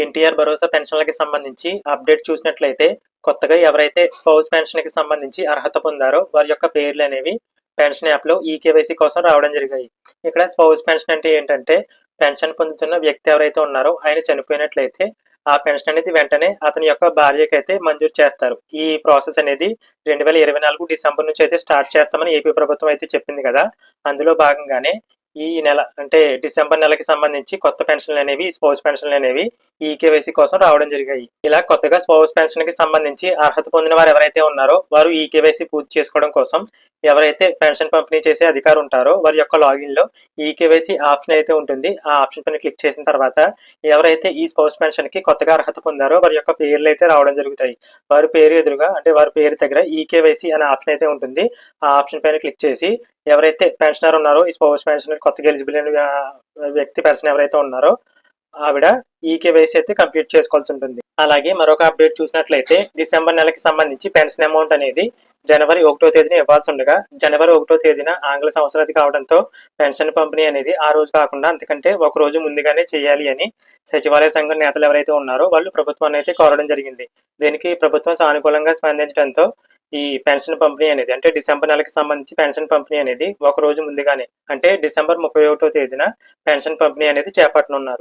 ఎన్టీఆర్ భరోసా పెన్షన్లకి సంబంధించి అప్డేట్ చూసినట్లయితే కొత్తగా ఎవరైతే స్పౌస్ పెన్షన్కి సంబంధించి అర్హత పొందారో వారి యొక్క పేర్లు అనేవి పెన్షన్ యాప్లో ఈకేవైసీ ఈ కోసం రావడం జరిగాయి. ఇక్కడ స్పౌస్ పెన్షన్ అంటే ఏంటంటే పెన్షన్ పొందుతున్న వ్యక్తి ఎవరైతే ఉన్నారో ఆయన చనిపోయినట్లయితే ఆ పెన్షన్ అనేది వెంటనే అతని యొక్క భార్యకి అయితే మంజూరు చేస్తారు. ఈ ప్రాసెస్ అనేది రెండు వేల ఇరవై నాలుగు డిసెంబర్ నుంచి అయితే స్టార్ట్ చేస్తామని ఏపీ ప్రభుత్వం అయితే చెప్పింది కదా. అందులో భాగంగానే ఈ నెల అంటే డిసెంబర్ నెలకి సంబంధించి కొత్త పెన్షన్లు అనేవి స్పౌస్ పెన్షన్లు అనేవి ఈ కేవైసీ కోసం రావడం జరిగాయి. ఇలా కొత్తగా స్పౌస్ పెన్షన్కి సంబంధించి అర్హత పొందిన వారు ఎవరైతే ఉన్నారో వారు ఈ కేవైసీ పూర్తి చేసుకోవడం కోసం ఎవరైతే పెన్షన్ పంపిణీ చేసే అధికారు ఉంటారో వారి యొక్క లాగిన్లో ఈ కేవైసీ ఆప్షన్ అయితే ఉంటుంది. ఆ ఆప్షన్ పైన క్లిక్ చేసిన తర్వాత ఎవరైతే ఈ స్పౌస్ పెన్షన్కి కొత్తగా అర్హత పొందారో వారి యొక్క పేర్లు అయితే రావడం జరుగుతాయి. వారి పేరు ఎదురుగా అంటే వారి పేరు దగ్గర ఈ కేవైసీ అనే ఆప్షన్ అయితే ఉంటుంది. ఆ ఆప్షన్ పైన క్లిక్ చేసి ఎవరైతే పెన్షనర్ ఉన్నారో ఈ స్పౌస్ పెన్షన్ కొత్తగా ఎలిజిబుల్ అయిన వ్యక్తి పెన్షన్ ఎవరైతే ఉన్నారో ఆవిడ ఈ కేవైసీ అయితే కంప్లీట్ చేసుకోవాల్సి ఉంటుంది. అలాగే మరొక అప్డేట్ చూసినట్లయితే డిసెంబర్ నెలకి సంబంధించి పెన్షన్ అమౌంట్ అనేది జనవరి ఒకటో తేదీన ఇవ్వాల్సి ఉండగా జనవరి ఒకటో తేదీన ఆంగ్ల సంవత్సరాది కావడంతో పెన్షన్ పంపిణీ అనేది ఆ రోజు కాకుండా అంతకంటే ఒక రోజు ముందుగానే చేయాలి అని సచివాలయ సంఘం నేతలు ఎవరైతే ఉన్నారో వాళ్ళు ప్రభుత్వాన్ని అయితే కోరడం జరిగింది. దీనికి ప్రభుత్వం సానుకూలంగా స్పందించడంతో ఈ పెన్షన్ పంపిణీ అనేది అంటే డిసెంబర్ నెలకి సంబంధించి పెన్షన్ పంపిణీ అనేది ఒక రోజు ముందుగానే అంటే డిసెంబర్ ముప్పై ఒకటో తేదీన పెన్షన్ పంపిణీ అనేది చేపట్టనున్నారు.